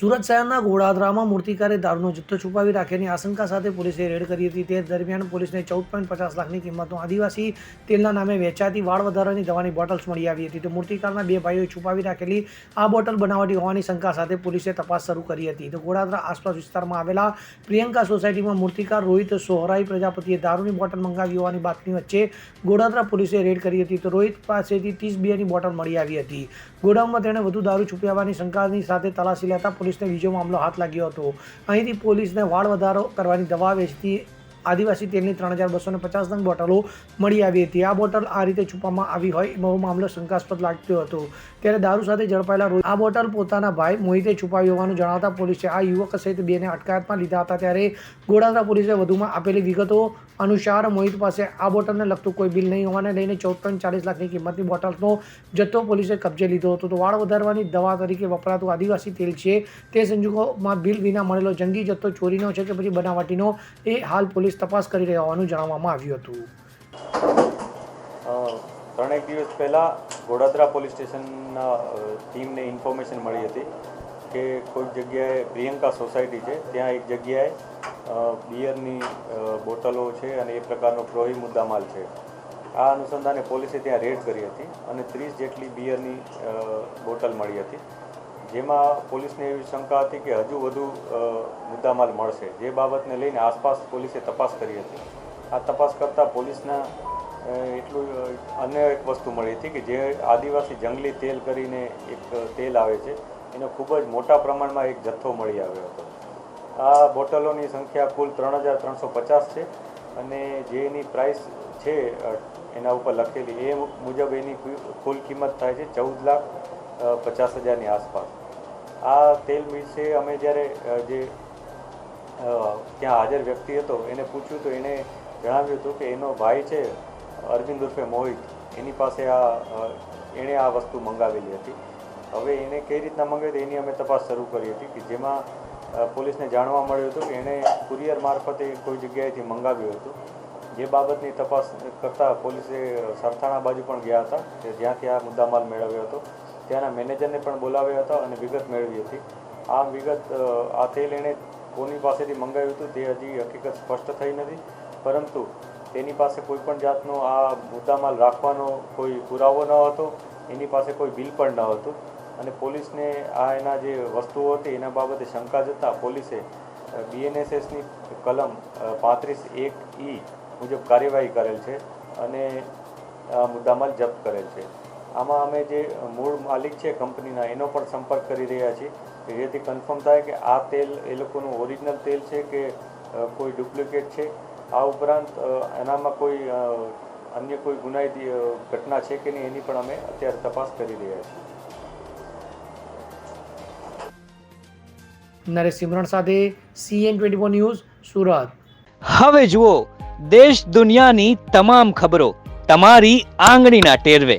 સુરત શહેરના ઘોડાદરામાં મૂર્તિકારે દારૂનો જથ્થો છુપાવી રાખીની આશંકા સાથે પોલીસે રેડ કરી હતી. તે દરમિયાન પોલીસને ચૌદ પોઈન્ટ પચાસ લાખની કિંમતનો આદિવાસી તેલના નામે વેચાતી વાળ વધારાની દવાની બોટલ્સ મળી આવી હતી. તો મૂર્તિકારના બે ભાઈઓએ છુપાવી રાખેલી આ બોટલ બનાવટી હોવાની શંકા સાથે પોલીસે તપાસ શરૂ કરી હતી. તો ઘોડાદરા આસપાસ વિસ્તારમાં આવેલા પ્રિયંકા સોસાયટીમાં મૂર્તિકાર રોહિત સોહરાઈ પ્રજાપતિએ દારૂની બોટલ મંગાવી હોવાની બાતમી વચ્ચે ગોડાદરા પોલીસે રેડ કરી હતી. તો રોહિત પાસેથી ત્રીસ બિયરની બોટલ મળી આવી હતી. ગોડાઉનમાં તેણે વધુ દારૂ છુપાવવાની શંકાની સાથે તલાશી લેતા પોલીસને બીજો મામલો હાથ લાગ્યો હતો. અહીંથી પોલીસને વાળ વધારો કરવાની દવા વેચતી આદિવાસી તેલની ત્રણ હજાર બસો પચાસ નંગ બોટલો મળી આવી હતી. આ બોટલ આ રીતે છુપવામાં આવી હોય એવો મામલો શંકાસ્પદ લાગતો હતો. ત્યારે દારૂ સાથે ઝડપાયેલા આ બોટલ પોતાના ભાઈ મોહિતે છુપાવી હોવાનું જણાવતા પોલીસે આ યુવક સહિત બેને અટકાયતમાં લીધા હતા. ત્યારે ગોડાદરા પોલીસે વધુમાં આપેલી વિગતો અનુસાર મોહિત પાસે આ બોટલને લગતું કોઈ બિલ નહીં હોવાને લઈને ચોપન ચાલીસ લાખની કિંમતની બોટલનો જથ્થો પોલીસે કબજે લીધો હતો. તો વાળ વધારવાની દવા તરીકે વપરાતું આદિવાસી તેલ છે તે સંજોગોમાં બિલ વિના મળેલો જંગી જથ્થો ચોરીનો છે કે પછી બનાવટીનો એ હાલ પોલીસ તપાસ કરી રહ્યા હોવાનું જણાવવામાં આવ્યું હતું. ત્રણેક દિવસ પહેલાં ગોડાદરા પોલીસ સ્ટેશનના ટીમને ઇન્ફોર્મેશન મળી હતી કે કોઈક જગ્યાએ પ્રિયંકા સોસાયટી છે. ત્યાં એક જગ્યાએ બિયરની બોટલો છે અને એ પ્રકારનો પ્રોહી મુદ્દામાલ છે. આ અનુસંધાને પોલીસે ત્યાં રેડ કરી હતી અને ત્રીસ જેટલી બિયરની બોટલ મળી હતી. જેમાં પોલીસને એવી શંકા હતી કે હજુ વધુ મુદ્દામાલ મળશે. જે બાબતને લઈને આસપાસ પોલીસે તપાસ કરી હતી. આ તપાસ કરતાં પોલીસના એટલું અન્ય એક વસ્તુ મળી હતી કે જે આદિવાસી જંગલી તેલ કરીને એક તેલ આવે છે, એનો ખૂબ જ મોટા પ્રમાણમાં એક જથ્થો મળી આવ્યો હતો. આ બોટલોની સંખ્યા કુલ ત્રણ હજાર ત્રણસો પચાસ છે અને જે એની પ્રાઇસ છે એના ઉપર લખેલી, એ મુજબ એની કુલ કિંમત થાય છે ચૌદ લાખ પચાસ હજારની આસપાસ. આ તેલ વિશે અમે જ્યારે જે ત્યાં હાજર વ્યક્તિ હતો, એને પૂછ્યું તો એણે જણાવ્યું હતું કે એનો ભાઈ છે, અરવિંદ ઉર્ફે મોહિત, એની પાસે આ એણે આ વસ્તુ મંગાવેલી હતી. હવે એને કઈ રીતના મંગાવી એની અમે તપાસ શરૂ કરી હતી કે જેમાં પોલીસને જાણવા મળ્યું હતું કે એણે કુરિયર મારફતે કોઈ જગ્યાએથી મંગાવ્યું હતું. જે બાબતની તપાસ કરતાં પોલીસે સરથાણા બાજુ પણ ગયા હતા કે જ્યાંથી આ મુદ્દામાલ મેળવ્યો હતો. ત્યાંના મેનેજરને પણ બોલાવ્યા હતા અને વિગત મેળવી હતી. આ વિગત આ તેલ એણે કોની પાસેથી મંગાવ્યું હતું તે હજી હકીકત સ્પષ્ટ થઈ નથી. પરંતુ તેની પાસે કોઈ પણ જાતનો આ મુદ્દામાલ રાખવાનો કોઈ પુરાવો ન હતો, એની પાસે કોઈ બિલ પણ ન હતું. અને પોલીસને આ એના જે વસ્તુઓ હતી એના બાબતે શંકા જતાં પોલીસે બીએનએસએસની કલમ પાંત્રીસ એક ઈ મુજબ કાર્યવાહી કરેલ છે અને આ મુદ્દામાલ જપ્ત કરેલ છે. આમાં અમે જે મૂળ માલિક છે કંપનીના એનો પણ સંપર્ક કરી રહ્યા છીએ જેથી કન્ફર્મ થાય કે આ તેલ એ લોકોનું ઓરિજિનલ તેલ છે કે કોઈ ડુપ્લિકેટ છે. આ ઉપરાંત એનામાં કોઈ અન્ય કોઈ ગુનાહિત ઘટના છે કે નહીં એની પણ અમે અત્યારે તપાસ કરી રહ્યા છીએ. નરેશ સિમરણ સાથે CN twenty four news Surat. હવે જુઓ દેશ દુનિયાની તમામ ખબરો તમારી આંગળીના ટેરવે.